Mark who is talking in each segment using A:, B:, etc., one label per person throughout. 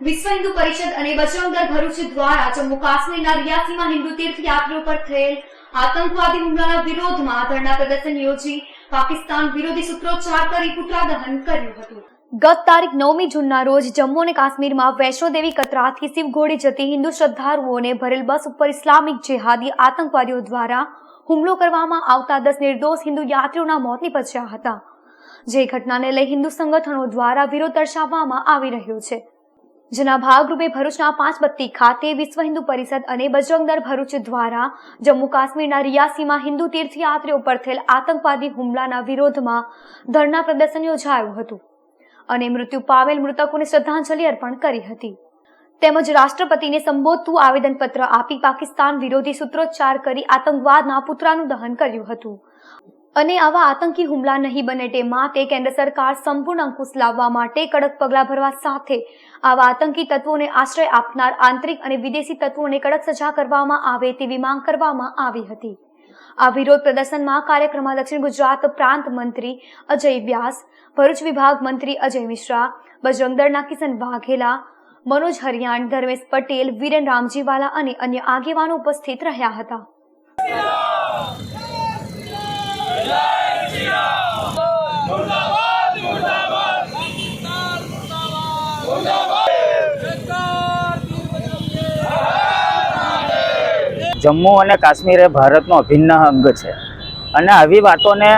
A: વિશ્વ હિન્દુ પરિષદ અને દળ ભરૂચ દ્વારા જમ્મુ કાશ્મીરના રિયાસીમાં હિન્દુ તીર્થયાત્રીઓ પર થયેલ આતંકવાદી હુમલાના વિરોધમાં ધરણા પ્રદર્શન યોજી પાકિસ્તાન વિરોધી સૂત્રોચ્ચાર કરી પુતળા કર્યું હતું. ગત તારીખ નવમી જૂનના રોજ જમ્મુ અને કાશ્મીરમાં વૈષ્ણોદેવી કતરાથી શિવઘોડી જતી હિન્દુ શ્રદ્ધાળુઓને ભરેલ બસ ઉપર ઇસ્લામિક જેહાદી આતંકવાદીઓ દ્વારા હુમલો કરવામાં આવતા દસ નિર્દોષ હિન્દુ યાત્રીઓના મોત નિપજ્યા હતા. જે ઘટનાને લઈ હિન્દુ સંગઠનો દ્વારા વિરોધ દર્શાવવામાં આવી રહ્યો છે. જેના ભાગરૂપે ભરૂચના પાંચ બત્તી ખાતે વિશ્વ હિન્દુ પરિષદ અને બજરંગદર ભરૂચ દ્વારા જમ્મુ કાશ્મીરના રિયાસીમાં હિન્દુ તીર્થયાત્રીઓ પર થયેલ આતંકવાદી હુમલાના વિરોધમાં ધરના પ્રદર્શન યોજાયું હતું અને મૃત્યુ પામેલ મૃતકોને શ્રદ્ધાંજલિ અર્પણ કરી હતી. તેમજ રાષ્ટ્રપતિને સંબોધતું આવેદનપત્ર આપી પાકિસ્તાન વિરોધી સૂત્રોચ્ચાર કરી આતંકવાદના પુતરાનું દહન કર્યું હતું. અને આવા આતંકી હુમલા નહીં બને તે માટે કેન્દ્ર સરકાર સંપૂર્ણ અંકુશ લાવવા માટે કડક પગલાં ભરવા સાથે આવા આતંકી તત્વોને આશ્રય આપનાર આંતરિક અને વિદેશી તત્વોને કડક સજા કરવામાં આવે તેવી માંગ કરવામાં આવી હતી. આ વિરોધ પ્રદર્શનમાં કાર્યક્રમમાં દક્ષિણ ગુજરાત પ્રાંત મંત્રી અજય વ્યાસ, ભરૂચ વિભાગ મંત્રી અજય મિશ્રા, બજરંગ કિશન વાઘેલા, મનોજ હરિયાણ, ધર્મેશ પટેલ, વિરેન રામજીવાલા અને અન્ય આગેવાનો ઉપસ્થિત રહ્યા હતા.
B: જમ્મુ અને કાશ્મીર એ ભારતનો અભિન્ન અંગ છે. અને આવી વાતોને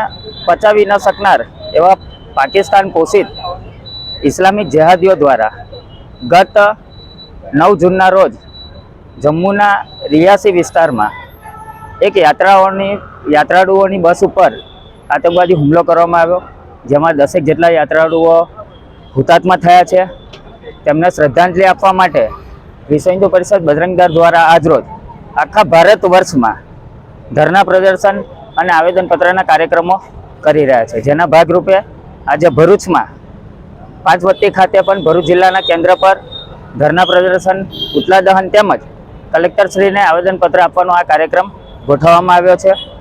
B: પચાવી ન શકનાર એવા પાકિસ્તાન પોષિત ઇસ્લામિક જેહાદીઓ દ્વારા ગત નવ જૂનના રોજ જમ્મુના રિયાસી વિસ્તારમાં એક યાત્રાઓની, યાત્રાળુઓની બસ ઉપર આતંકવાદી હુમલો કરવામાં આવ્યો, જેમાં દસેક જેટલા યાત્રાળુઓ હુતાત્મા થયા છે. તેમને શ્રદ્ધાંજલિ આપવા માટે વિશ્વ હિન્દુ પરિષદ બજરંગ દળ દ્વારા આજરોજ આખા ભારત વર્ષમાં ધરના પ્રદર્શન અને આવેદનપત્રના કાર્યક્રમો કરી રહ્યા છે. જેના ભાગરૂપે આજે ભરૂચમાં પાંચ વત્તી ખાતે પણ ભરૂચ જિલ્લાના કેન્દ્ર પર ધરના પ્રદર્શન પુતલા દહન તેમજ કલેક્ટરશ્રીને આવેદનપત્ર આપવાનો આ કાર્યક્રમ ગોઠવવામાં આવ્યો છે.